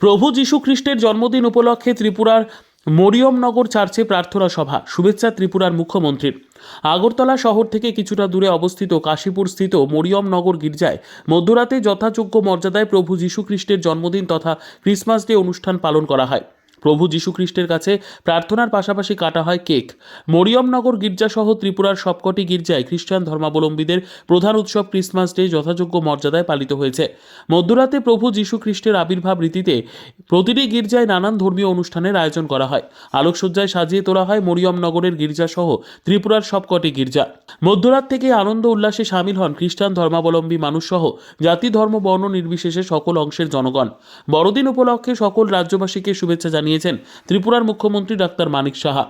প্রভু যীশু খ্রিস্টের জন্মদিন উপলক্ষে ত্রিপুরার মরিয়মনগর চার্চে প্রার্থনা সভা। শুভেচ্ছা ত্রিপুরার মুখ্যমন্ত্রীর। আগরতলা শহর থেকে কিছুটা দূরে অবস্থিত কাশীপুর স্থিত মরিয়মনগর গির্জায় মধ্যরাতে যথাযোগ্য মর্যাদায় প্রভু যীশুখ্রিস্টের জন্মদিন তথা ক্রিসমাস ডে অনুষ্ঠান পালন করা হয়। প্রভু যীশু খ্রিস্টের কাছে প্রার্থনার পাশাপাশি কাটা হয় কেক। মরিয়মনগর গির্জাসহ ত্রিপুরার সবকটি গির্জায় খ্রিস্টান ধর্মাবলম্বীদের প্রধান উৎসব ক্রিসমাস ডে যথাযোগ্য মর্যাদায় পালিত হয়েছে। মধ্যরাতে প্রভু যীশু খ্রিস্টের আবির্ভাব রীতিতে প্রতিটি গির্জায় নানান ধর্মীয় অনুষ্ঠানের আয়োজন করা হয়। আলোকসজ্জায় সাজিয়ে তোলা হয় মরিয়মনগরের গির্জাসহ ত্রিপুরার সবকটি গির্জা। মধ্যরাত থেকে আনন্দ উল্লাসে সামিল হন খ্রিস্টান ধর্মাবলম্বী মানুষসহ জাতি, ধর্ম, বর্ণ নির্বিশেষে সকল অংশের জনগণ। বড়দিন উপলক্ষে সকল রাজ্যবাসীকে শুভেচ্ছা জানিয়েছেন ত্রিপুরার মুখ্যমন্ত্রী ডাক্তার মানিক সাহা।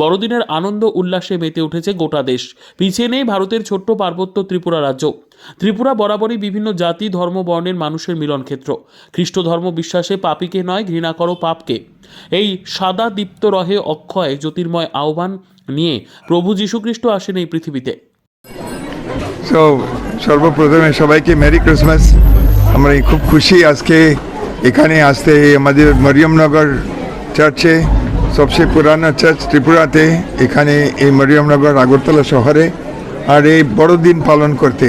বড়দিনের আনন্দ উল্লাসে মেতে উঠেছে গোটা দেশ। পিছিয়ে নেই ভারতের ছোট্ট পার্বত্য ত্রিপুরা রাজ্য। ত্রিপুরা বরাবরই বিভিন্ন জাতি, ধর্ম, বর্ণের মানুষের মিলন ক্ষেত্র। খ্রিস্ট ধর্ম বিশ্বাসে পাপীকে নয়, ঘৃণা করো পাপকে। এই সাদা দীপ্ত রহে অক্ষয়, জ্যোতির্ময় আহ্বান নিয়ে প্রভু যীশুখ্রিস্ট আসেন এই পৃথিবীতে। সর্বপ্রথমে সবাইকে মেরি ক্রিসমাস। আমরা খুব খুশি আজকে এখানে আসতে আমাদের মরিয়মনগর চার্চে, সবচেয়ে পুরানো চার্চ ত্রিপুরাতে, এখানে এই মরিয়মনগর আগরতলা শহরে, আর এই বড়দিন পালন করতে।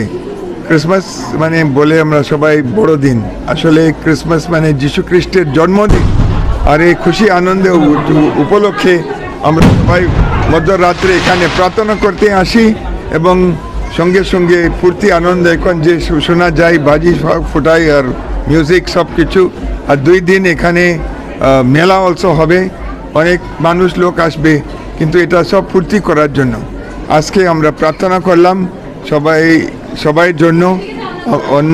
ক্রিসমাস মানে বলে আমরা সবাই বড়দিন। আসলে ক্রিসমাস মানে যীশু খ্রিস্টের জন্মদিন। আর এই খুশি আনন্দে উপলক্ষে আমরা সবাই মধ্যরাত্রে এখানে প্রার্থনা করতে আসি এবং সঙ্গে সঙ্গে ফুর্তি আনন্দ এখন যে শোনা যায়, বাজি ফোটাই আর মিউজিক সব কিছু আর দুই দিন এখানে মেলা অলসো হবে। অনেক মানুষ লোক আসবে, কিন্তু এটা সব ফুর্তি করার জন্য। আজকে আমরা প্রার্থনা করলাম সবাই সবাই জন্য, অন্য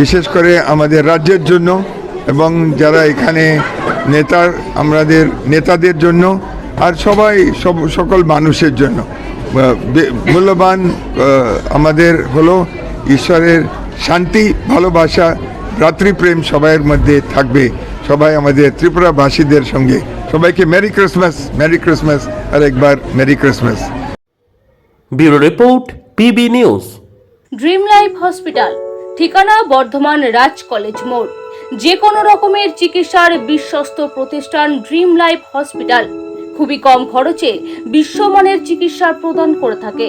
বিশেষ করে আমাদের রাজ্যের জন্য এবং যারা এখানে নেতার আমাদের নেতাদের জন্য আর সবাই, সব, সকল মানুষের জন্য। মূল্যবান আমাদের হলো ঈশ্বরের শান্তি, ভালোবাসা ভ্রাতৃপ্রেম সবাইয়ের মধ্যে থাকবে। সবাই আমাদের ত্রিপুরাবাসীদের সঙ্গে। সবাইকে মেরি ক্রিসমাস মেরি ক্রিসমাস আর একবার merry Christmas. Bureau report PB news. Dream life hospital ঠিকানা বর্ধমান রাজ কলেজ মোড়। যে কোনো রকমের চিকিৎসার বিশ্বস্ত প্রতিষ্ঠান ড্রিম লাইফ হসপিটাল। খুবই কম খরচে বিশ্বমানের চিকিৎসা প্রদান করে থাকে।